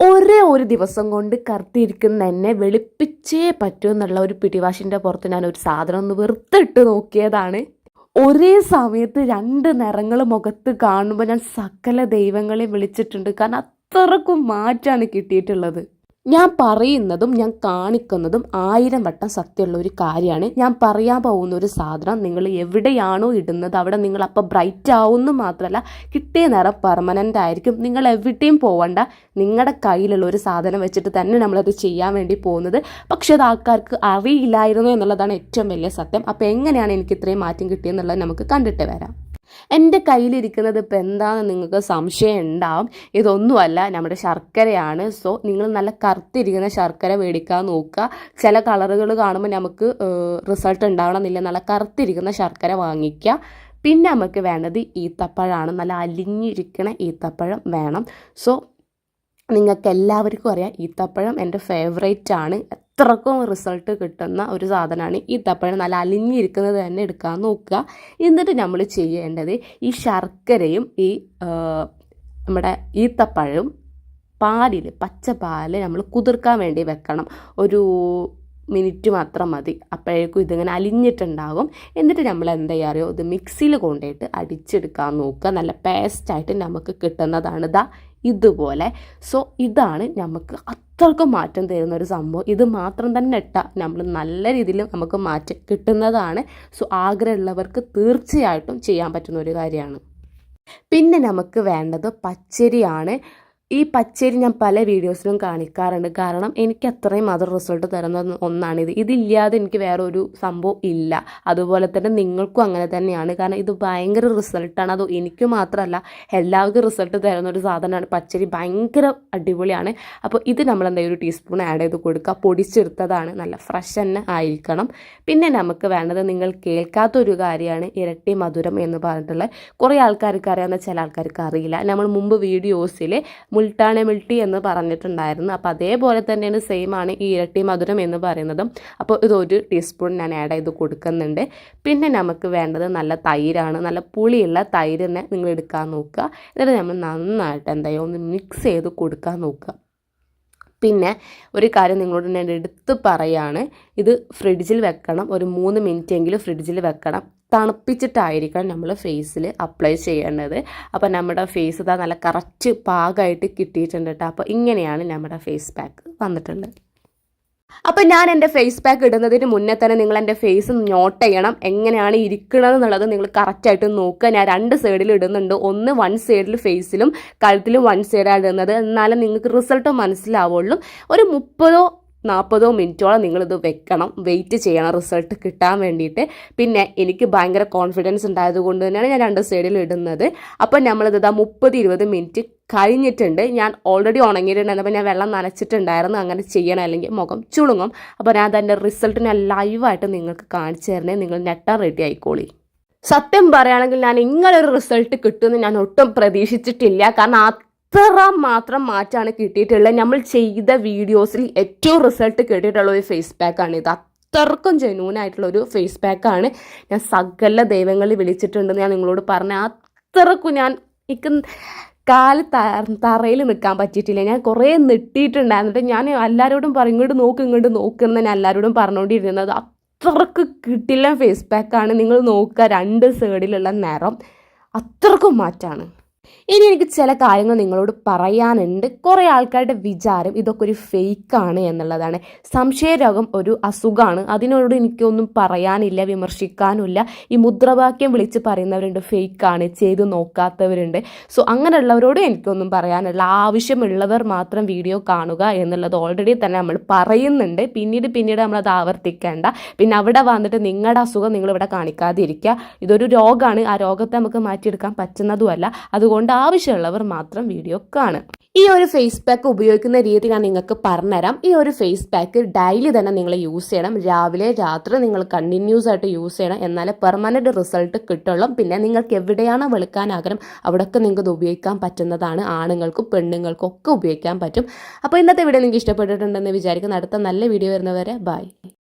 ഒരേ ഒരു ദിവസം കൊണ്ട് കറുത്തിരിക്കുന്ന എന്നെ വെളുപ്പിച്ചേ പറ്റൂ എന്നുള്ള ഒരു പിടിവാശിന്റെ പുറത്ത് ഞാൻ ഒരു സാധനം ഒന്ന് വെറുത്തിട്ട് നോക്കിയതാണ്. ഒരേ സമയത്ത് രണ്ട് നിറങ്ങൾ മുഖത്ത് കാണുമ്പോൾ ഞാൻ സകല ദൈവങ്ങളെ വിളിച്ചിട്ടുണ്ട്. കാരണം അത്രക്കും മാറ്റാണ് കിട്ടിയിട്ടുള്ളത്. ഞാൻ പറയുന്നതും ഞാൻ കാണിക്കുന്നതും ആയിരം വട്ടം സത്യമുള്ള ഒരു കാര്യമാണ്. ഞാൻ പറയാൻ പോകുന്ന ഒരു സാധനം നിങ്ങൾ എവിടെയാണോ ഇടുന്നത് അവിടെ നിങ്ങൾ അപ്പോൾ ബ്രൈറ്റ് ആവുമെന്ന് മാത്രമല്ല കിട്ടിയ നിറം പെർമനന്റ് ആയിരിക്കും. നിങ്ങൾ എവിടെയും പോവണ്ട. നിങ്ങളുടെ കയ്യിലുള്ള ഒരു സാധനം വെച്ചിട്ട് തന്നെ നമ്മളത് ചെയ്യാൻ വേണ്ടി പോകുന്നത്. പക്ഷെ അത് ആൾക്കാർക്ക് അറിയില്ലായിരുന്നു എന്നുള്ളതാണ് ഏറ്റവും വലിയ സത്യം. അപ്പോൾ എങ്ങനെയാണ് എനിക്ക് ഇത്രയും മാറ്റം കിട്ടിയെന്നുള്ളത് നമുക്ക് കണ്ടിട്ട് വരാം. എന്റെ കയ്യിലിരിക്കുന്നത് ഇപ്പം എന്താണെന്ന് നിങ്ങൾക്ക് സംശയം ഉണ്ടാവും. ഇതൊന്നുമല്ല നമ്മുടെ ശർക്കരയാണ്. സോ നിങ്ങൾ നല്ല കറുത്തിരിക്കുന്ന ശർക്കര മേടിക്കാൻ നോക്കുക. ചില കളറുകൾ കാണുമ്പോൾ നമുക്ക് റിസൾട്ട് ഉണ്ടാവണമെന്നില്ല. നല്ല കറുത്തിരിക്കുന്ന ശർക്കര വാങ്ങിക്കുക. പിന്നെ നമുക്ക് വേണ്ടത് ഈത്തപ്പഴമാണ്. നല്ല അലിഞ്ഞിരിക്കണ ഈത്തപ്പഴം വേണം. സോ നിങ്ങൾക്ക് എല്ലാവർക്കും അറിയാം ഈത്തപ്പഴം എന്റെ ഫേവറേറ്റ് ആണ് അത്രക്കും റിസൾട്ട് കിട്ടുന്ന ഒരു സാധനമാണ് ഈ തപ്പഴം നല്ല അലിഞ്ഞിരിക്കുന്നത് തന്നെ എടുക്കാൻ നോക്കുക. എന്നിട്ട് നമ്മൾ ചെയ്യേണ്ടത് ഈ ശർക്കരയും ഈ നമ്മുടെ ഈത്തപ്പഴവും പാലിൽ പച്ച പാൽ നമ്മൾ കുതിർക്കാൻ വേണ്ടി വെക്കണം. ഒരു മിനിറ്റ് മാത്രം മതി. അപ്പോഴേക്കും ഇതിങ്ങനെ അലിഞ്ഞിട്ടുണ്ടാകും. എന്നിട്ട് നമ്മൾ എന്താ അറിയോ? ഇത് മിക്സിയിൽ കൊണ്ടുപോയിട്ട് അടിച്ചെടുക്കാൻ നോക്കുക. നല്ല പേസ്റ്റായിട്ട് നമുക്ക് കിട്ടുന്നതാണ്. ഇതാ ഇതുപോലെ. സോ ഇതാണ് നമുക്ക് അത്രക്കും മാറ്റം തരുന്ന ഒരു സംഭവം. ഇത് മാത്രം തന്നെ ഇട്ടാൽ നമ്മൾ നല്ല രീതിയിൽ നമുക്ക് മാറ്റം കിട്ടുന്നതാണ്. സോ ആഗ്രഹമുള്ളവർക്ക് തീർച്ചയായിട്ടും ചെയ്യാൻ പറ്റുന്ന ഒരു കാര്യമാണ്. പിന്നെ നമുക്ക് വേണ്ടത് പച്ചരിയാണ്. ഈ പച്ചരി ഞാൻ പല വീഡിയോസിലും കാണിക്കാറുണ്ട്. കാരണം എനിക്ക് അത്രയും അത് റിസൾട്ട് തരുന്ന ഒന്നാണിത് ഇതില്ലാതെ എനിക്ക് വേറെ ഒരു സംഭവം ഇല്ല. അതുപോലെ തന്നെ നിങ്ങൾക്കും അങ്ങനെ തന്നെയാണ്. കാരണം ഇത് ഭയങ്കര റിസൾട്ടാണ് അത് എനിക്ക് മാത്രമല്ല എല്ലാവർക്കും റിസൾട്ട് തരുന്ന ഒരു സാധനമാണ്. പച്ചരി ഭയങ്കര അടിപൊളിയാണ്. അപ്പോൾ ഇത് നമ്മൾ എന്താ ഒരു ടീസ്പൂൺ ആഡ് ചെയ്ത് കൊടുക്കുക. പൊടിച്ചെടുത്തതാണ്. നല്ല ഫ്രഷ് തന്നെ ആയിരിക്കണം. പിന്നെ നമുക്ക് വേണ്ടത് നിങ്ങൾ കേൾക്കാത്തൊരു കാര്യമാണ് ഇരട്ടി മധുരം എന്ന് പറഞ്ഞിട്ടുള്ളത് കുറേ ആൾക്കാർക്ക് അറിയാവുന്ന ചില ആൾക്കാർക്ക് അറിയില്ല. നമ്മൾ മുമ്പ് വീഡിയോസിൽ മുൾട്ടാണെ മിൾട്ടി എന്ന് പറഞ്ഞിട്ടുണ്ടായിരുന്നു. അപ്പോൾ അതേപോലെ തന്നെയാണ് സെയിം ആണ് ഈ ഇരട്ടി മധുരം എന്ന് പറയുന്നതും. അപ്പോൾ ഇതൊരു ടീസ്പൂൺ ഞാൻ ആഡ് ചെയ്ത് കൊടുക്കുന്നുണ്ട്. പിന്നെ നമുക്ക് വേണ്ടത് നല്ല തൈരാണ്. നല്ല പുളിയുള്ള തൈര് തന്നെ നിങ്ങൾ എടുക്കാൻ നോക്കുക. എന്നിട്ട് നമ്മൾ നന്നായിട്ട് എന്തായാലും ഒന്ന് മിക്സ് ചെയ്ത് കൊടുക്കാൻ നോക്കുക. പിന്നെ ഒരു കാര്യം നിങ്ങളോട് ഞാൻ എടുത്ത് പറയാണ്. ഇത് ഫ്രിഡ്ജിൽ വെക്കണം. ഒരു മൂന്ന് മിനിറ്റ് എങ്കിലും ഫ്രിഡ്ജിൽ വെക്കണം. തണുപ്പിച്ചിട്ടായിരിക്കണം നമ്മൾ ഫേസിൽ അപ്ലൈ ചെയ്യേണ്ടത്. അപ്പോൾ നമ്മുടെ ഫേസ് ഇതാ നല്ല കറക്റ്റ് പാകമായിട്ട് കിട്ടിയിട്ടുണ്ട് കേട്ടോ അപ്പോൾ ഇങ്ങനെയാണ് നമ്മുടെ ഫേസ് പാക്ക് വന്നിട്ടുള്ളത്. അപ്പം ഞാൻ എന്റെ ഫേസ് പാക്ക് ഇടുന്നതിന് മുന്നേ തന്നെ നിങ്ങൾ എന്റെ ഫേസ് നോട്ട് ചെയ്യണം. എങ്ങനെയാണ് ഇരിക്കുന്നത് എന്നുള്ളത് നിങ്ങൾ കറക്റ്റായിട്ട് നോക്കുക. ഞാൻ രണ്ട് സൈഡിൽ ഇടുന്നുണ്ട്. ഒന്ന് വൺ സൈഡിൽ ഫേസിലും കഴുത്തിലും വൺ സൈഡാണ് ഇടുന്നത്. എന്നാലും നിങ്ങൾക്ക് റിസൾട്ട് മനസ്സിലാവുള്ളൂ. ഒരു മുപ്പതോ നാൽപ്പതോ മിനിറ്റോളം നിങ്ങളിത് വെക്കണം. വെയിറ്റ് ചെയ്യണം. റിസൾട്ട് കിട്ടാൻ വേണ്ടിയിട്ട്. പിന്നെ എനിക്ക് ഭയങ്കര കോൺഫിഡൻസ് ഉണ്ടായതുകൊണ്ട് തന്നെയാണ് ഞാൻ രണ്ട് സൈഡിൽ ഇടുന്നത്. അപ്പോൾ നമ്മളിത് ഇതാ മുപ്പത് ഇരുപത് മിനിറ്റ് കഴിഞ്ഞിട്ടുണ്ട്. ഞാൻ ഓൾറെഡി ഉണങ്ങിയിട്ടുണ്ടായിരുന്നു. അപ്പോൾ ഞാൻ വെള്ളം നനച്ചിട്ടുണ്ടായിരുന്നു. അങ്ങനെ ചെയ്യണം. അല്ലെങ്കിൽ മുഖം ചുളുങ്ങും. അപ്പോൾ ഞാൻ അതിന്റെ റിസൾട്ട് ഞാൻ ലൈവായിട്ട് നിങ്ങൾക്ക് കാണിച്ചു തരണേ നിങ്ങൾ ഞെട്ടാൻ റെഡി ആയിക്കോളി. സത്യം പറയുകയാണെങ്കിൽ ഞാൻ ഇങ്ങനൊരു റിസൾട്ട് കിട്ടുമെന്ന് ഞാൻ ഒട്ടും പ്രതീക്ഷിച്ചിട്ടില്ല. കാരണം അത്ര മാത്രം മാറ്റാണ് കിട്ടിയിട്ടുള്ളത്. നമ്മൾ ചെയ്ത വീഡിയോസിൽ ഏറ്റവും റിസൾട്ട് കിട്ടിയിട്ടുള്ള ഒരു ഫേസ് പാക്കാണ് ഇത്. അത്രക്കും ജെന്യൂൻ ആയിട്ടുള്ള ഒരു ഫേസ് പാക്കാണ് ഞാൻ സകല ദൈവങ്ങളിൽ വിളിച്ചിട്ടുണ്ടെന്ന് ഞാൻ നിങ്ങളോട് പറഞ്ഞ. അത്രക്കും ഞാൻ എനിക്ക് കാൽ തറയിൽ നിൽക്കാൻ പറ്റിയിട്ടില്ല. ഞാൻ കുറേ നെട്ടിയിട്ടുണ്ടായിരുന്നിട്ട് ഞാൻ എല്ലാവരോടും പറയും ഇങ്ങോട്ട് നോക്ക് ഇങ്ങോട്ട് നോക്കുന്ന ഞാൻ എല്ലാവരോടും പറഞ്ഞുകൊണ്ടിരുന്നത്. അത്രയ്ക്ക് കിട്ടില്ല ഫേസ് പാക്കാണ് നിങ്ങൾ നോക്കുക രണ്ട് സൈഡിലുള്ള നിറം. അത്രക്കും മാറ്റാണ്. ഇനി എനിക്ക് ചില കാര്യങ്ങൾ നിങ്ങളോട് പറയാനുണ്ട്. കുറേ ആൾക്കാരുടെ വിചാരം ഇതൊക്കെ ഒരു ഫേക്കാണ് എന്നുള്ളതാണ്. സംശയരോഗം ഒരു അസുഖമാണ്. അതിനോട് എനിക്കൊന്നും പറയാനില്ല വിമർശിക്കാനുമില്ല. ഈ മുദ്രാവാക്യം വിളിച്ച് പറയുന്നവരുണ്ട് ഫേക്കാണ്. ചെയ്ത് നോക്കാത്തവരുണ്ട്. സോ അങ്ങനെയുള്ളവരോട് എനിക്കൊന്നും പറയാനുള്ള ആവശ്യമുള്ളവർ മാത്രം വീഡിയോ കാണുക എന്നുള്ളത് ഓൾറെഡി തന്നെ നമ്മൾ പറയുന്നുണ്ട്. പിന്നീട് പിന്നീട് നമ്മളത് ആവർത്തിക്കേണ്ട. പിന്നെ അവിടെ വന്നിട്ട് നിങ്ങളുടെ അസുഖം നിങ്ങൾ നിങ്ങളിവിടെ കാണിക്കാതിരിക്കുക. ഇതൊരു രോഗമാണ്. ആ രോഗത്തെ നമുക്ക് മാറ്റിയെടുക്കാൻ പറ്റുന്നതുമല്ല. അതുകൊണ്ട് ആവശ്യമുള്ളവർ മാത്രം വീഡിയോ കാണുക ഈ ഒരു ഫേസ് പാക്ക് ഉപയോഗിക്കുന്ന രീതി ഞാൻ നിങ്ങൾക്ക് പറഞ്ഞുതരാം. ഈ ഒരു ഫേസ് പാക്ക് ഡെയിലി തന്നെ നിങ്ങൾ യൂസ് ചെയ്യണം. രാവിലെ രാത്രി നിങ്ങൾ കണ്ടിന്യൂസ് ആയിട്ട് യൂസ് ചെയ്യണം. എന്നാലേ പെർമനന്റ് റിസൾട്ട് കിട്ടുള്ളൂ. പിന്നെ നിങ്ങൾക്ക് എവിടെയാണ് വെളുക്കാൻ ആഗ്രഹം അവിടെയൊക്കെ നിങ്ങൾക്ക് ഇത് ഉപയോഗിക്കാൻ പറ്റുന്നതാണ്. ആണുങ്ങൾക്കും പെണ്ണുങ്ങൾക്കും ഒക്കെ ഉപയോഗിക്കാൻ പറ്റും. അപ്പോൾ ഇന്നത്തെ വീഡിയോ നിങ്ങൾക്ക് ഇഷ്ടപ്പെട്ടിട്ടുണ്ടെന്ന് വിചാരിക്കുന്ന. അടുത്ത നല്ല വീഡിയോ വരുന്നവരെ ബൈ